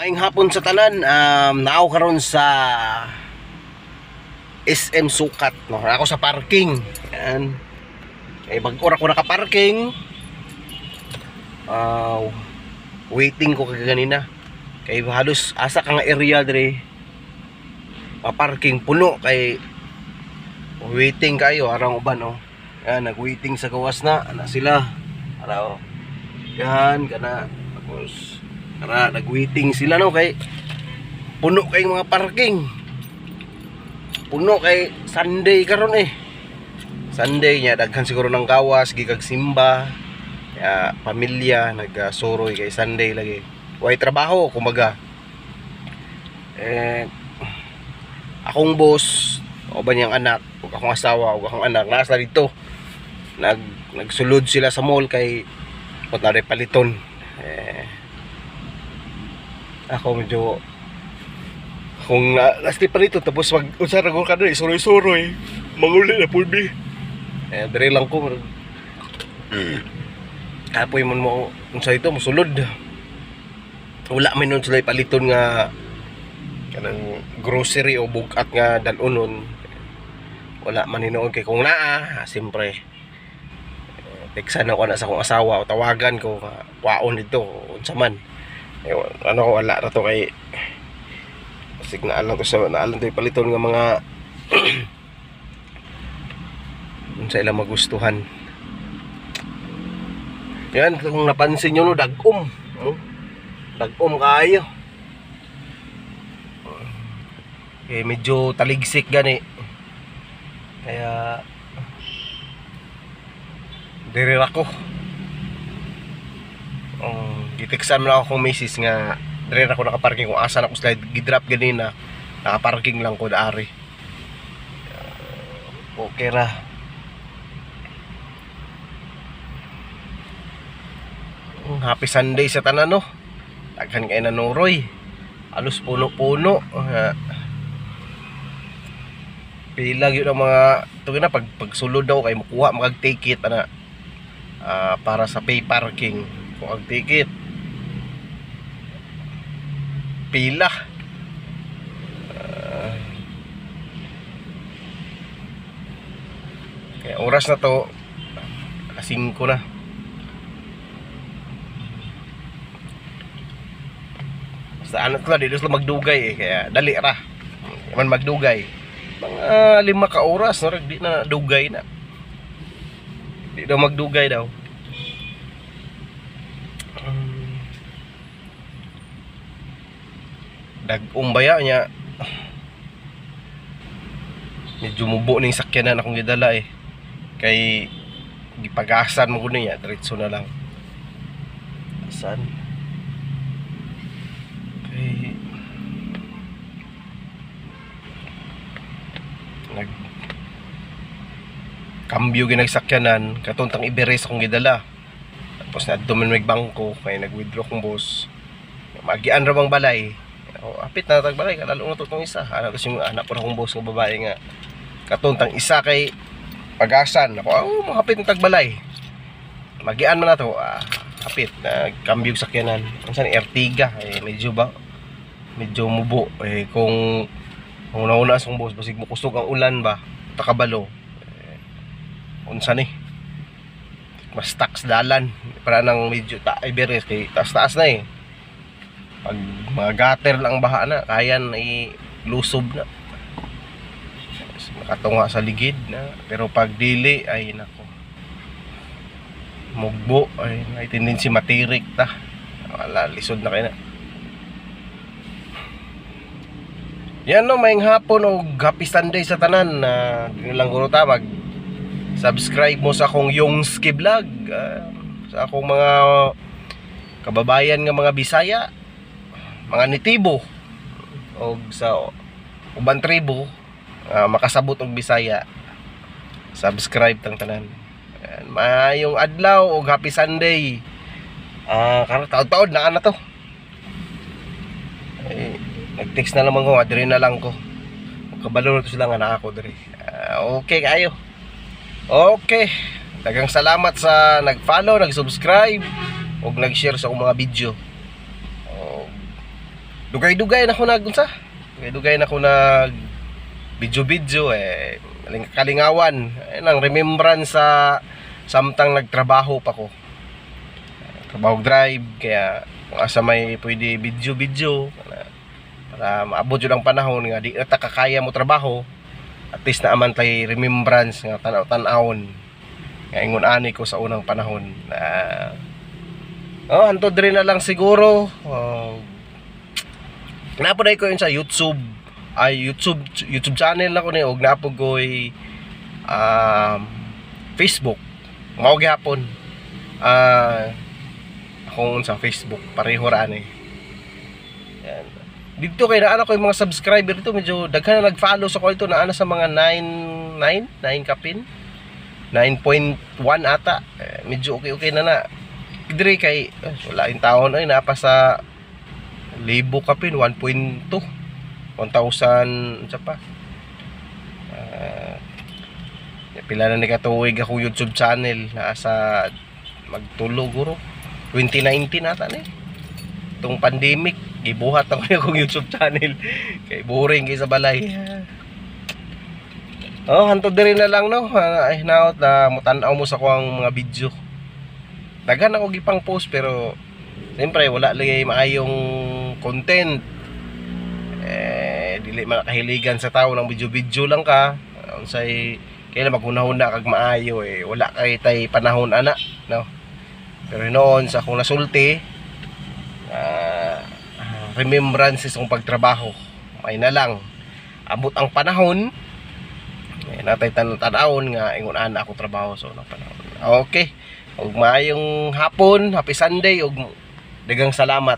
Maing hapon sa tanan, um, naaw karon sa SM Sukat, no? Ako sa parking. Yan. Kay bag-ora ko naka-parking. Uh, waiting ko kay ganina. Kay halos asa ka nga area dire. Pa-parking puno kay waiting kayo arang uban oh. Yan, nag-waiting sa gawas na. Ana sila. Ara. Yan, kana. Tapos, kana, nag-waiting sila no kay puno kay mga parking. Puno kay Sunday karon eh. Sunday niya daghan siguro ng gawas, gigag simba. Ya, pamilya nagasuroy kay Sunday lagi. Way trabaho kumbaga. Eh akong boss, o ba niyang anak, o akong asawa, o akong anak, nasa dito. Nag, nagsulod sila sa mall kay punta rin paliton. Eh, ako medyo kung na, lasti pa rito tapos wag usara ko kadto suroy-suroy manguli na pudi eh dire lang ko kapoy man mo unsa ito mosulod wala man nun sila paliton nga kanang grocery o bugat nga dalunon wala man hinoon kay kung naa siyempre eh, teksan ako na sa akong asawa o tawagan ko nga kwaon dito unsa man eh, ano ko wala ra to kay Sig naalang to sa naalang to paliton nga mga unsa ila magustuhan. Yan kung napansin niyo no dagom. No? Dagom kayo. Eh medyo taligsik gani. Kaya dire ako. Um, gitiksan mo na ako kung misis nga dire ako nakaparking. Kung asa na ako slide gidrop ganina nakaparking lang ko daari uh, okay ra. Mm, happy Sunday sa tanan no? Daghan kay nanuroy alos puno-puno. Uh, pila gyud ang mga tugi na pag pagsulod daw kay mukuha magag ticket ana. Ah, para sa pay parking kung ang ticket pila. Ah. kaya oras na to, alas 5 na. Basta ano to dito sila magdugay eh, kaya dali ra. Man magdugay. Mga lima ka oras, no, di na dugay na. Di daw magdugay daw. Um, dag-umbaya niya. Medyo mubo ning sakyanan akong gidala eh. Kay gipagasan mo ko niya. Diretso na lang. Saan kay nag kambyo ginagsakyanan katuntang iberes akong gidala. Tapos na duman may bangko. Kay nag-withdraw kong boss magian ra balay o apit na tagbalay kalalo na to tong isa. Ano kasi yung anak ko na kong boss ng babae nga. Katuntang isa kay pagasan. Ako oh mahapit ng tagbalay magian man na to ah, apit. Na kambyog sakyanan saan Ertiga. Eh, medyo ba medyo mubo. Eh kung kung nauna sa boss basig mo kusog ang ulan ba takabalo. Eh, unsa ni? Mas tax dalan. Para nang medyo ta iberes kay taas taas na eh pag mga gutter lang baha na kaya na ilusob na. Nakatunga sa ligid na. Pero pag dili ay nako. Mugbo ay may tendency matirik ta. Wala lisod na kayo na. Yan no maing hapon o happy Sunday sa tanan na uh, lang guro ta mag subscribe mo sa akong Yongski vlog ah, sa akong mga kababayan nga mga Bisaya mga nitibo o sa uban tribo ah, makasabot og Bisaya subscribe tang tanan. Maayong adlaw og happy Sunday. Ah karon taod-taod na na to? Eh, nag-text na naman ko nga diri na lang ko. Kabalo na to sila nga na ako diri. Ah, okay kayo okay dagang salamat sa nag-follow nag-subscribe ug nag-share sa akong mga video dugay-dugay na ko nag unsa? Dugay-dugay na ko nag video-video eh kaling- kalingawan. Ayun ang remembrance sa samtang nagtrabaho pa ko. Trabaho drive kaya kung asa may pwede video-video para, maabot yun ang panahon nga di na kakaya mo trabaho at least na aman tay remembrance nga tanaw-tanawon. Nga ingon ani ko sa unang panahon na oh hantod rin na lang siguro. Oh, napoday ko yun sa YouTube. Ay YouTube YouTube channel na ko ni og napod ko um, Facebook. Mao gyapon. Ah akong sa Facebook pareho ra ni. Yan. Dito kay naana ko yung mga subscriber dito medyo daghan na nag-follow sa ko ito naana sa mga 9 9 9 kapin? 9.1 ata. Eh, medyo okay okay na na. Idri kay eh, wala yung taon ay napa sa libo kapin 1.2 1,000 sa pa. Ah, pila na ni katuig ako YouTube channel. Na sa magtulog guro. 2019 ata ni itong pandemic gibuhat ako akong YouTube channel. Kay boring kay sa balay oh hantod diri na lang no? Ay naot na mutanaw mo sa kuang mga video. Daghan ako gipang post pero siyempre wala lagi maayong content. Eh dili makahiligan sa tao ng video-video lang ka. Unsay kailan maghunahuna kag maayo eh. Wala kay tay panahon ana no? Pero noon sa akong nasulti ah, remembrances kong pagtrabaho. May na lang. Abot ang panahon eh, natay tan tanawon nga ingon ana ako trabaho so na panahon. Okay. Ug maayong hapon happy sunday ug dagang salamat